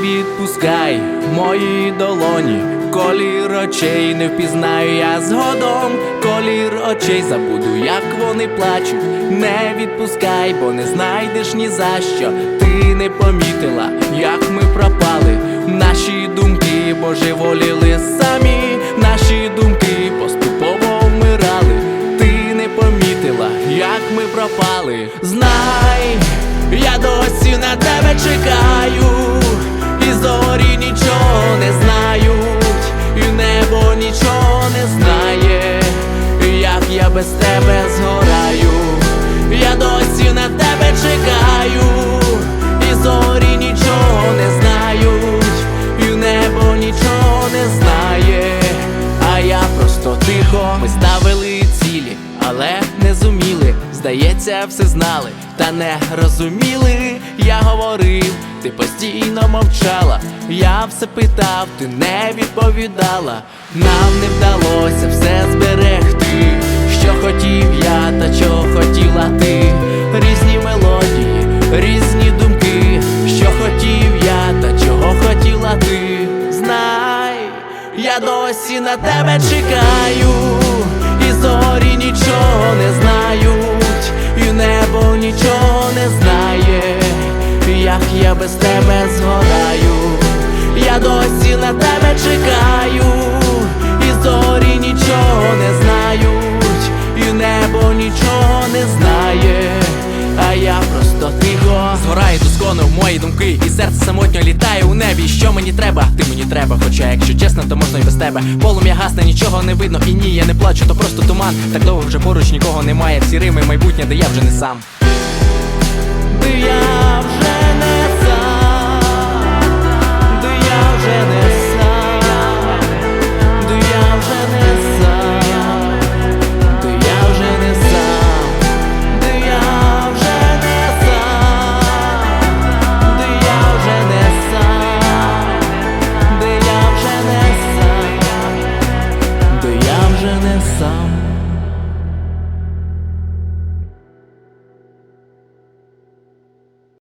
відпускай мої долоні, колір очей не впізнаю я згодом, колір очей забуду, як вони плачуть. Не відпускай, бо не знайдеш ні за що. Ти не помітила, як ми пропали. Наші думки божеволіли самі, наші думки поступово вмирали. Ти не помітила, як ми пропали. Знай, я досі на тебе чекаю, без тебе згораю. Я досі на тебе чекаю, і зорі нічого не знають, і небо нічого не знає, а я просто тихо. Ми ставили цілі, але не зуміли. Здається, все знали, та не розуміли. Я говорив, ти постійно мовчала. Я все питав, ти не відповідала. Нам не вдалося все зберегти. Я досі на тебе чекаю, і зорі нічого не знають, і небо нічого не знає, як я без тебе згораю. Я досі на тебе чекаю, і зорі нічого не знають, і небо нічого не знає, а я просто тихо Згорає доскону в мої думки, і серце самотньо літає у небі. Що мені треба? Ти мені треба, хоча, якщо чесно, то можна і без тебе. Полум'я гасне, нічого не видно, і ні, я не плачу, то просто туман. Так довго вже поруч нікого немає. Всі рими майбутнє, де я вже не сам.